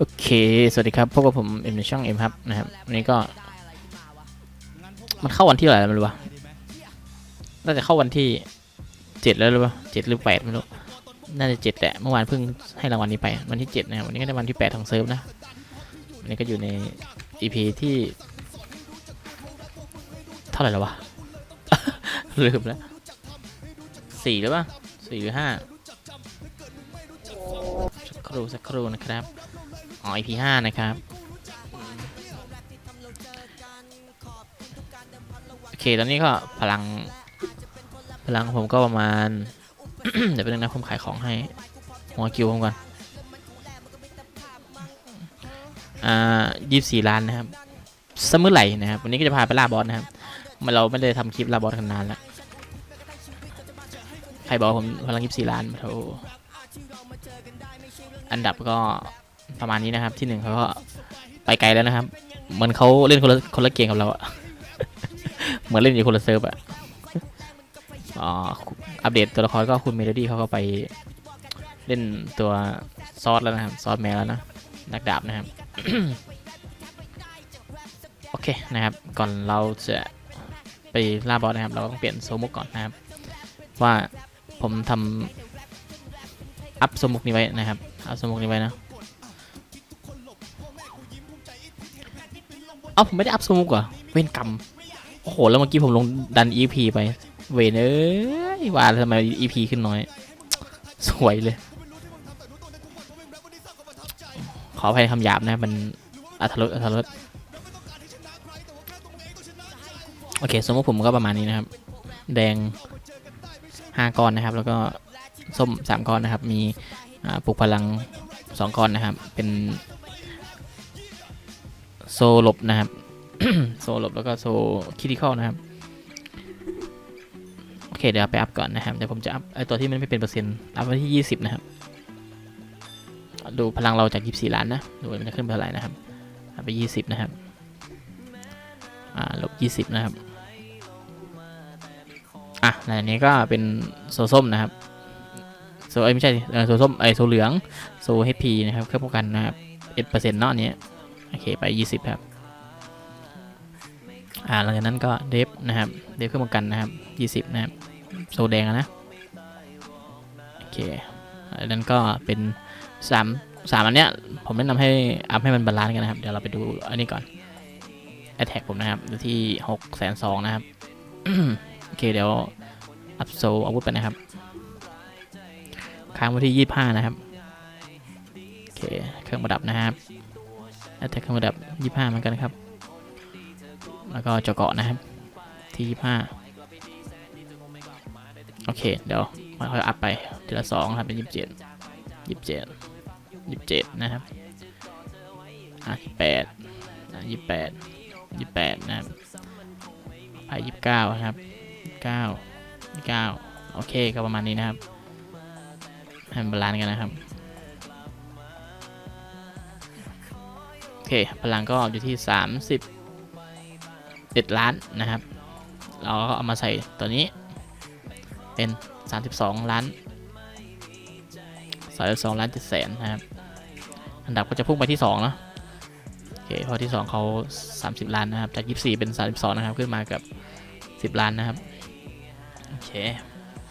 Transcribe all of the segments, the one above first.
โอเค สวัสดีครับ พบกับผมเอ็มในช่องเอ็มครับนะครับวันนี้ก็ มันเข้าวันที่เท่าไหร่แล้วไม่รู้วะน่าจะเข้าวันที่เจ็ดแล้วหรือเปล่าเจ็ดหรือแปดไม่รู้ น่าจะเจ็ดแหละ เมื่อวานเพิ่งให้รางวัลนี้ไป วันที่เจ็ดนะครับวันนี้ก็ได้วันที่แปดของเซิร์ฟนะ วันนี้ก็อยู่ใน EP ที่ เท่าไหร่แล้ววะ ลืมแล้วสี่หรือเปล่าสี่หรือห้าสักครู่สักครู่นะครับ อ๋อ EP ห้านะครับ โอเค ตอนนี้ก็พลัง พลังของผมก็ประมาณ เดี๋ยวไปนึงนะผมขายของให้หัวคิวผมก่อน อ่ายี่สี่ล้านนะครับสมื่อไหร่นะครับ วันนี้ก็จะพาไปล่าบอสนะครับมันเราไม่ได้ทำคลิปล่าบอสกันนานแล้วใครบอกผมพลังยี่สี่ล้านโธ่อันดับก็ ประมาณนี้นะครับ ที่หนึ่งเขาก็ไปไกลแล้วนะครับ เหมือนเขาเล่นคนละคนละเกมกับเราอะเหมือนเล่นอยู่คนละเซิร์ฟอะอ๋ออัปเดตตัวละครก็คุณเมโลดี้เขาก็ไปเล่นตัวซอสแล้วนะครับ ซอสแมวแล้วนะ นักดาบนะครับ โอเคนะครับ ก่อนเราจะไปล่าบอสนะครับ เราต้องเปลี่ยนโซมุกก่อนนะครับ ว่าผมทำอัพโซมุกนี้ไว้นะครับ อัพโซมุกนี้ไว้นะ เอ้าผมไม่ได้อัพโซมุกเหรอเว้นกรรมโอ้โห แล้วเมื่อกี้ผมลงดัน EP ไป เวนเอ้ยว่าทำไม EP ขึ้นน้อย สวยเลย ขออภัยคำหยาบนะ มันอัธรสอัธรสโอเค สมมติผมก็ประมาณนี้นะครับ แดง5ก้อนนะครับ แล้วก็ส้ม3ก้อนนะครับ มีปลุกพลัง2ก้อนนะครับ เป็น โซลบนะครับ โซลบแล้วก็โซคิติคอลนะครับ โอเคเดี๋ยวไปอัพก่อนนะครับ เดี๋ยวผมจะอัพไอตัวที่มันไม่เป็นเปอร์เซ็นต์ อัพไว้ที่ 20 นะครับ ดูพลังเราจาก 24 ล้านนะ ดูมันจะขึ้นไปเท่าไหร่นะครับอัพไป 20 นะครับ อ่า ลบ 20 นะครับ อะในอันนี้ก็เป็นโซส้มนะครับโซเอ้ยไม่ใช่โซส้มไอโซเหลืองโซเฮพีนะครับเครื่องป้องกันนะครับเอ็ดเปอร์เซ็นต์เนาะอันนี้ โอเคไป 20 ครับ อ่าหลังจากนั้นก็เดฟนะครับ เดฟเครื่องป้องกันนะครับ 20 นะครับ โซแดงนะ โอเคอันนั้นก็เป็นสามสามอันเนี้ย ผมแนะนำให้อัพให้มันบาลานซ์กันนะครับ เดี๋ยวเราไปดูอันนี้ก่อน Attack ผมนะครับอยู่ที่6แสนสองนะครับ โอเคเดี๋ยวอัพโซอาวุธไปนะครับ ค้างไว้ที่ 25 นะครับ โอเค เครื่องประดับนะครับ Attack เครื่องประดับ 25 เหมือนกันครับ แล้วก็เจาะเกาะนะครับ ที่ 25 โอเค เดี๋ยวค่อยอัพไปทีละสองครับเป็น 27 27 27 นะครับอะ28อะ28 28 นะครับไป29 นะครับ 9 9 โอเค ก็ประมาณนี้นะครับให้มันบาลานซ์กันนะครับ เค พลังก็อยู่ที่30 7ล้านนะครับ เราก็เอามาใส่ตัวนี้ เป็น 32 ล้าน32ล้าน7แสนนะครับ อันดับก็จะพุ่งไปที่2เนอะโอเคพอที่ 2เขา30 ล้านนะครับ จาก 24 เป็น 32 นะครับ ขึ้นมากับ 10 ล้านนะครับ โอเค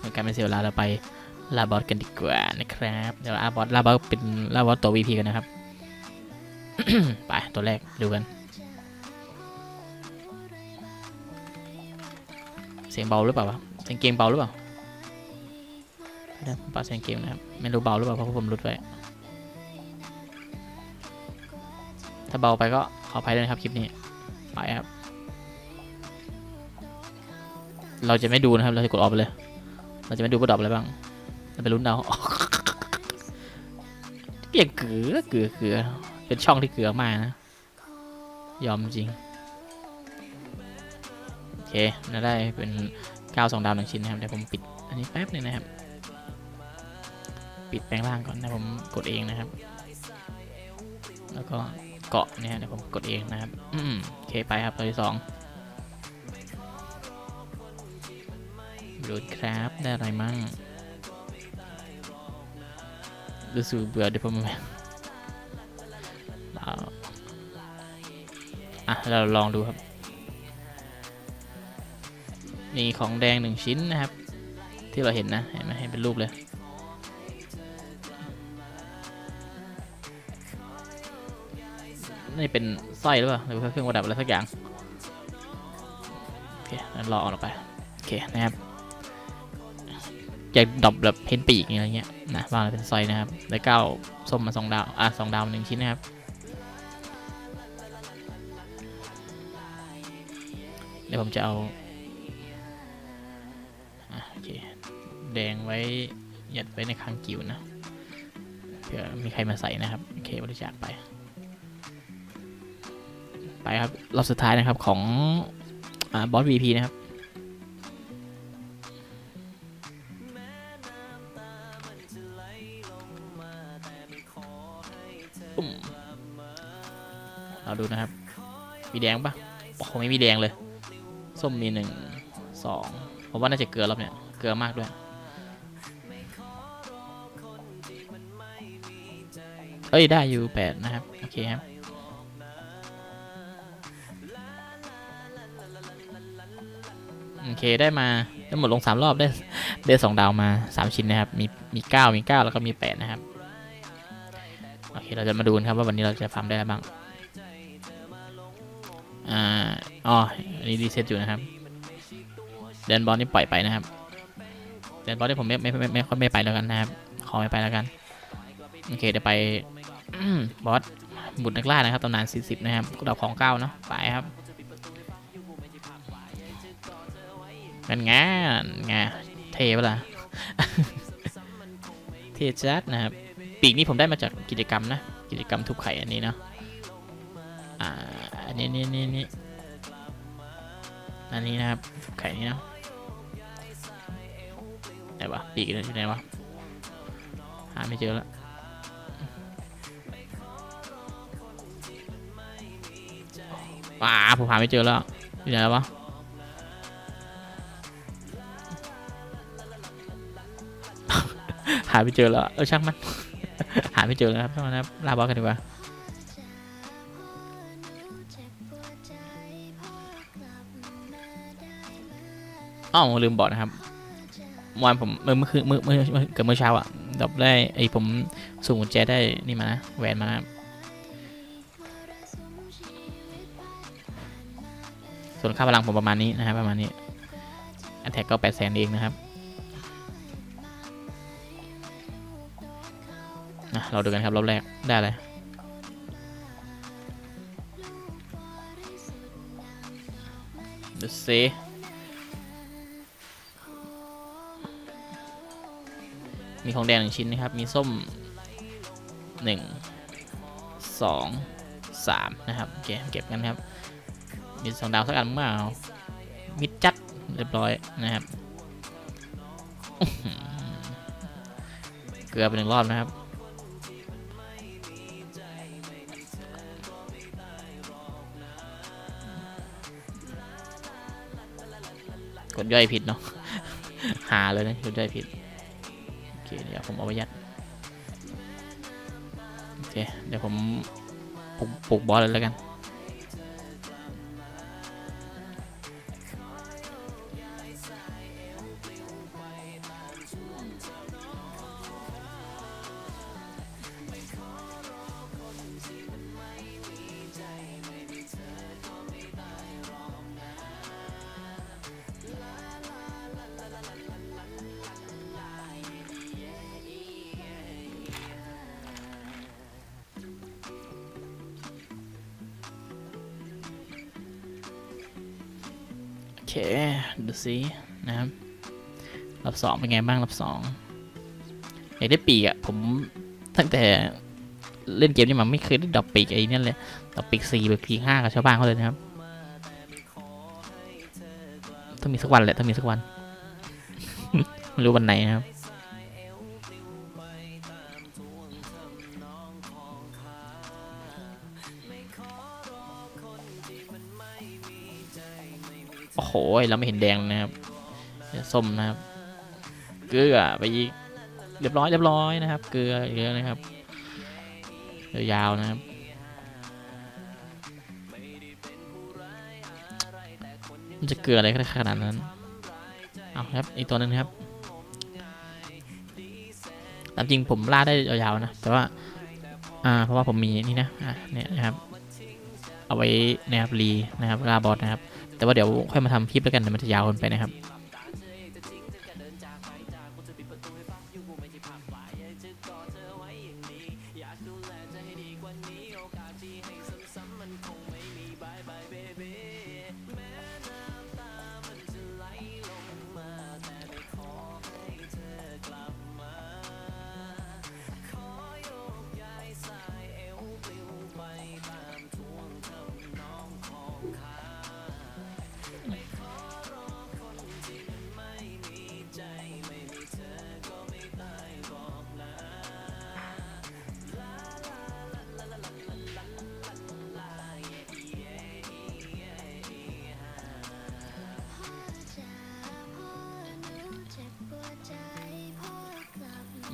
ในการไม่เสียเวลาเราไปลาบอสกันดีกว่านะครับ เดี๋ยวลาบอสลาบอสเป็นลาบอสตัว VP กันนะครับ ไป ตัวแรก ดูกัน เสียงเบาหรือเปล่าวะเสียงเกมเบาหรือเปล่าเดี๋ยวผมปรับเสียงเกมนะครับ ไม่รู้เบาหรือเปล่าเพราะผมรุดไปถ้าเบาไปก็ขออภัยด้วยนะครับคลิปนี้ ไปครับ เราจะไม่ดูนะครับ เราจะกดออกไปเลย เราจะไม่ดูว่าดรอปอะไรบ้าง เราไปลุ้นเอาเกลียงเกลือเกลือเกลือ เป็นช่องที่เกลือมากนะ ยอมจริง โอเคน่าได้เป็นก้าวสองดาวหนึ่งชิ้นนะครับเดี๋ยวผมปิดอันนี้แป๊บหนึงนะครับ ปิดแปลงร่างก่อนนะผมกดเองนะครับ แล้วก็เกาะเนี่ยเดี๋ยวผมกดเองนะครับ อืมโอเคไปครับตัวที่สองดูครับได้อะไรมั่งรู้สึกเบื่อเดี๋ยวผม อะ เราลองดูครับ มีของแดงหนึ่งชิ้นนะครับ ที่เราเห็นนะ เห็นไหมเห็นเป็นรูปเลยนี่เป็นสร้อยหรือเปล่าหรือเครื่องประดับอะไรสักอย่าง โอเคงั้นรอเอาออกไป โอเคนะครับจะดรอปแบบเพ้นปีกอะไรเงี้ยนะวางเป็นสร้อยนะครับได้เก้าส้มมาสองดาว อะสองดาวหนึ่งชิ้นนะครับ เดี๋ยวผมจะเอาอะโอเคแดงไว้ยัดไว้ในคางกิวนะเผื่อมีใครมาใส่นะครับ โอเคบริจาคไป ไปครับรอบสุดท้ายนะครับของอบอส VP นะครับปุ่มเราดูนะครับ มีแดงปะโอ้ไม่มีแดงเลย ส้มมีหนึ่งสองผมว่าน่าจะเกลือรอบเนี้ยเกลือมากด้วยเอ้ย ได้อยู่แปดนะครับ โอเคครับ โอเค ได้มาได้หมดลงสามรอบได้ได้สองดาวมาสามชิ้นนะครับ มีมีเก้ามีเก้าแล้วก็มีแปดนะครับ โอเค เราจะมาดูกันครับว่าวันนี้เราจะฟาร์มได้อะไรบ้าง อ่า อ๋อ อันนี้รีเซ็ตอยู่นะครับเดนบอลนี่ปล่อยไปนะครับเดนบอลนี่ผมไม่ไม่ไม่ไม่ค่อยไม่ไปแล้วกันนะครับ ขอไม่ไปแล้วกัน โอเคเดี๋ยวไปบอสบุตรนักล่านะครับตำนาน 40 นะครับดาวของเก้าเนาะ ไปครับงันงานงาเทปล่ะเทจัดนะครับ ปีกนี้ผมได้มาจากกิจกรรมนะ กิจกรรมทุบไข่อันนี้เนาะ อ่า อันนี้นี่นี่นี่ อันนี้นะครับ ไข่นี้เนาะไหนวะปีกอยู่ไหนวะหาไม่เจอแล้วว้าผมหาไม่เจอแล้วอยู่ไหนแล้ววะหาไม่เจอแล้วเออช่างมัน หาไม่เจอแล้วครับช่างมันะครับลาบอสกันดีกว่า อ้าวลืมบอกนะครับวานผมเมื่อเมื่อคืนเมื่อเมื่อเกือบเมื่อเช้าอะดับได้ไอผมส่งกุญแจได้นี่มานะแหวนมานะส่วนค่าพลังผมประมาณนี้นะครับประมาณนี้อันแท็กก็แปดแสนเองนะครับเราดูกันครับรอบแรกได้เลยดูสิ มีของแดงหนึ่งชิ้นนะครับ มีส้มหนึ่งสองสามนะครับโอเคเก็บกันครับ มีสองดาวสักอันมื่อเอามิดจัดเรียบร้อยนะครับอื้อหือเกือไปหนึ่งรอบนะครับกดย่อยผิดเนาะหาเลยนะกดย่อยผิด เคเดี๋ยวผมเอาไปยัดโอเคเดี๋ยวผมปลุกปลุกบอสเลยแล้วกัน เค ดูสินะครับรอบสองเป็นไงบ้างรอบสองอยากได้ปีกอะผมตั้งแต่เล่นเกมนี้มาไม่เคยได้ดอกปีกไอ้นี่เลยดอกปีกสี่แบบปีกห้ากับชาวบ้านเขาเลยนะครับต้องมีสักวันแหละต้องมีสักวัน ไม่รู้วันไหนนะครับ โอ้โหเราไม่เห็นแดงนะครับส้มนะครับ เกลือไปอีกเรียบร้อยเรียบร้อยนะครับ เกลือเยอะนะครับยาวนะครับมันจะเกลืออะไรขนาดนั้นเอาครับอีกตัวหนึงครับตามจริงผมล่าได้ยาวๆนะแต่ว่าอ่าเพราะว่าผมมีนี่นะอะเนี่ยนะครับ เอาไว้นะครับรีนะครับล่าบอสนะครับ แต่ว่าเดี๋ยวค่อยมาทำคลิปแล้วกันมันจะยาวเกินไปนะครับ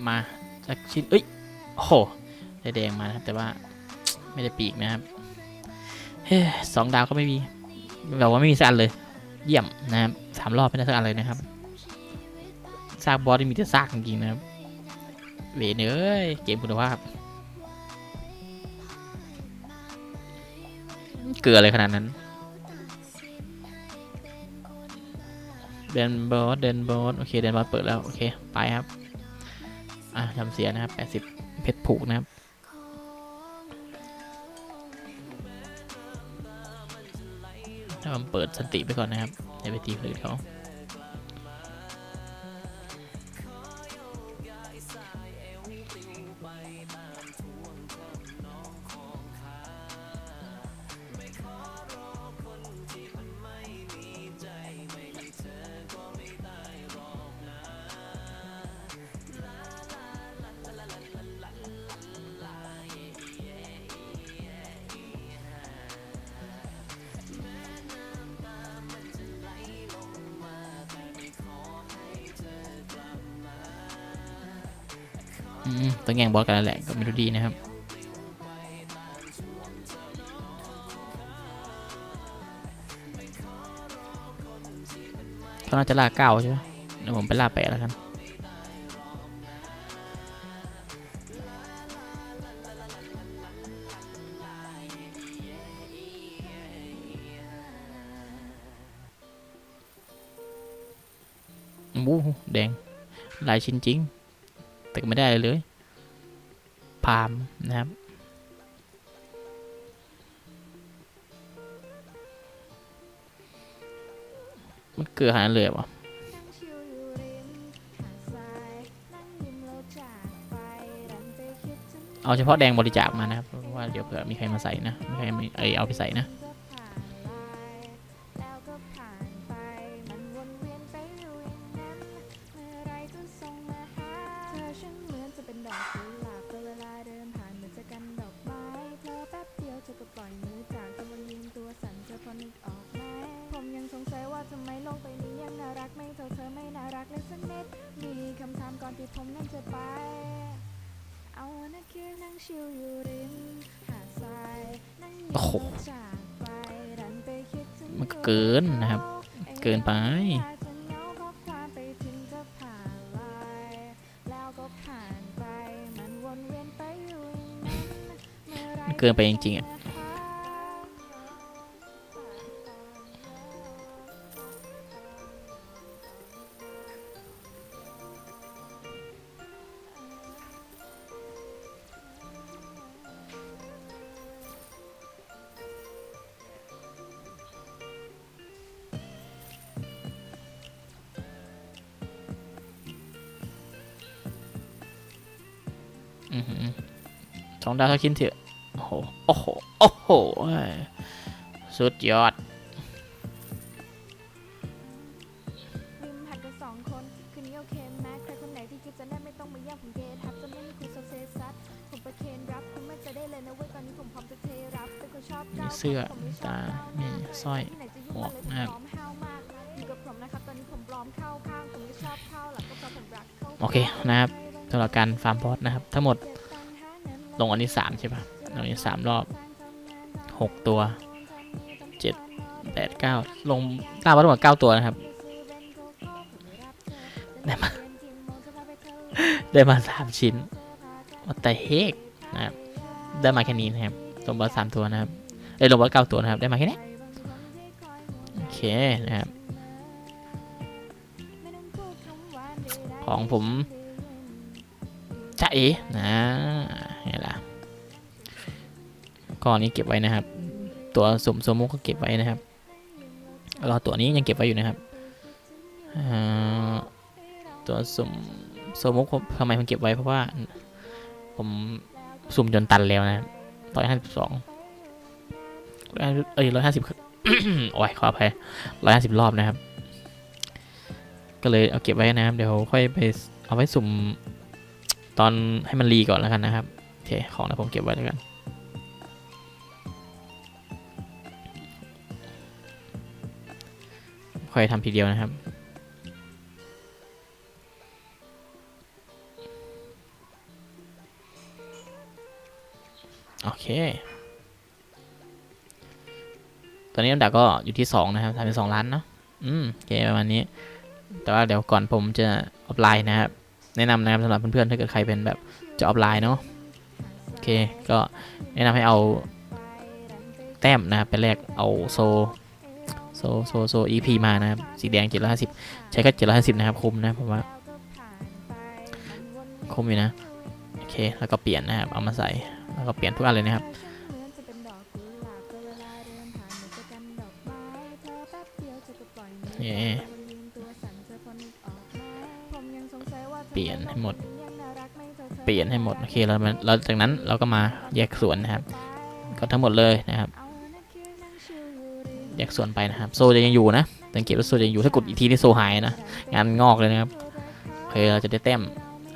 มาจากชิ้นเอ้ยโอ้โหได้แดงมานะครับแต่ว่าไม่ได้ปีกนะครับเฮ้สองดาวก็ไม่มีแบบว่าไม่มีสักอันเลย เยี่ยมนะครับสามรอบไม่ได้สักอันเลยนะครับซากบอสที่มีแต่ซากจริงๆนะครับเวเนเอ้ยเกมคุณภาพเกลืออะไรขนาดนั้นเดนบอสเดนบอสโอเคเดนบอสเปิดแล้ว โอเค ไปครับ อะทำเสียนะครับ80เพชรผูกนะครับถ้ามันเปิดสติไปก่อนนะครับอย่าไปตีคนอื่นเขา ต้องแย่งบอสกันแล้วแหละก็ไม่รู้ดีนะครับเขาน่าจะล่าเก้าใช่ไหมเดี๋ยวผมไปล่าแปดแล้วกันอู้หูแดง หลายชิ้นจริง แต่ก็ไม่ได้อะไรเลย พามนะครับ มันเกลือขนาดนั้นเลยวะเอาเฉพาะแดงบริจาคมานะครับเพราะว่าเดี๋ยวเผื่อมีใครมาใส่นะมีใครมีไอเอาไปใส่นะ มันก็เกินนะครับ เกินไปเกินไปจริงๆอะ สองดาวสักชิ้นเถอะ โอ้โห โอ้โห โอ้โหเอ้ยสุดยอดริมหัดกันสองคนคืนนี้โอเคไหมใครคนไหนที่คิดจะแน่ไม่ต้องมาแย่งผมเกทับจะไม่มีคุยโซเซซัสผมประเคนรับคุณไม่จะได้เลยนะเว้ยตอนนี้ผมพร้อมจะเทรับเป็นคนชอบมีก้าวเสื้อผมไม่ชตาอบก้าวหมีน้าสร้อย ที่ไหนจะยุ่หมงวกเลยนะครับพร้อมห้าวมากอยู่กับผมนะครับตอนนี้ผมพร้อมเข้าข้างผมไม่ชอบเข้าหลังก็เพราะผมรักเข้า โอเคนะครับสำหรับการฟาร์มบอสนะครับ ทั้งหมดลงอันนี้สามใช่ปะลงอันนี้สามรอบหกตัวเจ็ดแปดเก้าลงล่ามาทั้งหมดเก้าตัวนะครับได้มาได้มาสามชิ้นแต่เฮกนะครับได้มาแค่นี้นะครับลงบอสสามตัวนะครับเอ้ลงบอสเก้าตัวนะครับ ได้มาแค่นี้โอเคนะครับ ของผม จะเอ๋นะไงล่ะก้อนนี้เก็บไว้นะครับ ตัวสมสมมุกก็เก็บไว้นะครับแล้วก็ตัวนี้ยังเก็บไว้อยู่นะครับตัวสมสมมุกทำไมผมเก็บไว้เพราะว่า ผมสุ่มจนตันแล้วนะร้อยห้าสิบสองเอ้ยร้อยห้าสิบโอ้ยขออภัยร้อยห้าสิบรอบนะครับ ก็เลยเอาเก็บไว้นะครับ เดี๋ยวค่อยไปเอาไว้สุ่ม ตอนให้มันรีก่อนแล้วกันนะครับ โอเค ของนะผมเก็บไว้แล้วกันค่อยทำทีเดียวนะครับโอเค ตอนนี้ลำดับก็อยู่ที่สองนะครับทำเป็นสองล้านเนาะ อืม โอเค ประมาณนี้ แต่ว่าเดี๋ยวก่อนผมจะออฟไลน์นะครับ แนะนำนะครับสำหรับเพื่อนๆถ้าเกิดใครเป็นแบบจะออฟไลน์เนาะโอเคก็แนะนำให้เอาแต้มนะครับไปแลกเอาโซโซโซโซ EP มานะครับสีแดง750ใช้ก็750นะครับคุ้มนะผมว่าคุ้มอยู่นะโอเคแล้วก็เปลี่ยนนะครับเอามาใส่แล้วก็เปลี่ยนทุกอันเลยนะครับเย้ เปลี่ยนให้หมด เปลี่ยนให้หมด โอเคแล้วมันเราจากนั้นเราก็มาแยกส่วนนะครับ ก็ทั้งหมดเลยนะครับ แยกส่วนไปนะครับ โซจะยังอยู่นะ สังเกตว่าโซจะยังอยู่ ถ้ากดอีกทีนี่โซหายนะ งานงอกเลยนะครับโอเคเราจะได้แต้ม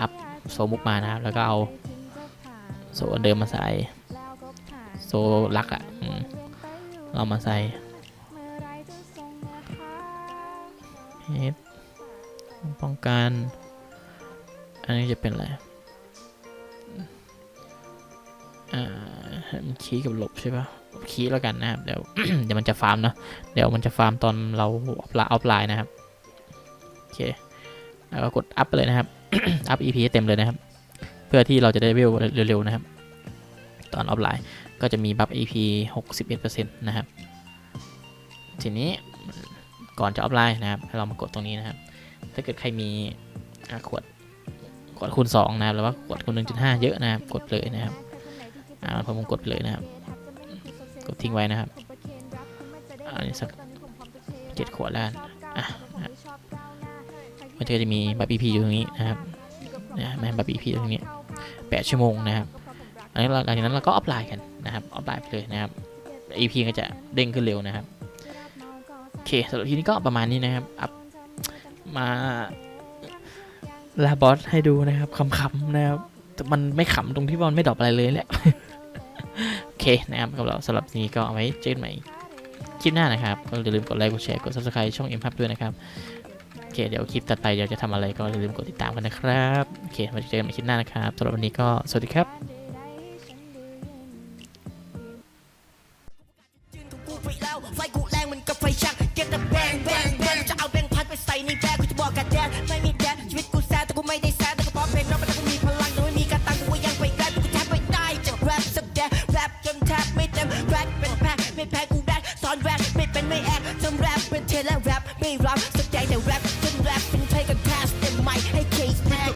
อัพโซมุกมานะครับ แล้วก็เอาโซอันเดิมมาใส่โซลักอะ่ะอืมเรามาใส่เฮดป้องกัน อันนี้จะเป็นอะไร อ่ามันคีกับหลบใช่ปะคีแล้วกันนะครับ เดี๋ยวเดี๋ยวมันจะฟาร์มเนาะ เดี๋ยวมันจะฟาร์มตอนเราอัพไลน์อัพไลน์นะครับ โอเค แล้วก็กดอัพไปเลยนะครับ อัพ EP ให้เต็มเลยนะครับ เพื่อที่เราจะได้เวลเร็วๆนะครับ ตอนออฟไลน์ก็จะมีบัฟ EP 61%นะครับ ทีนี้ก่อนจะออฟไลน์นะครับให้เรามากดตรงนี้นะครับ ถ้าเกิดใครมีขวด ขวดคูณ2นะครับหรือว่าขวดคูณ1.5 เยอะนะครับ กดเลยนะครับอ่าผมกดเลยนะครับ กดทิ้งไว้นะครับอันนี้สักเจ็ดขวดแล้วอะนะมันก็จะมีบัฟ EP อยู่ตรงนี้นะครับนะแม่บัฟ EP ตรงนี้8ชั่วโมงนะครับอันนี้หลังจากนั้นเราก็อัพไลน์กันนะครับอัพไลน์ไปเลยนะครับ EP ก็จะเด้งขึ้นเร็วนะครับโอเคสำหรับทีนี้ก็ประมาณนี้นะครับอัพมา ลาบอสให้ดูนะครับขำๆนะครับแต่มันไม่ขำตรงที่บอลไม่ดรอปอะไรเลยแหละโอเคนะครับกับเราสำหรับนี้ก็เอาไว้เจอกันใหม่คลิปหน้านะครับก็อย่าลืมกดไลค์กดแชร์กด subscribe ช่อง M พับด้วยนะครับโอเคเดี๋ยวคลิปต่อไปเดี๋ยวจะทำอะไรก็อย่าลืมกดติดตามกันนะครับโอเคมาเจอกันใหม่คลิปหน้านะครับสำหรับวันนี้ก็สวัสดีครับ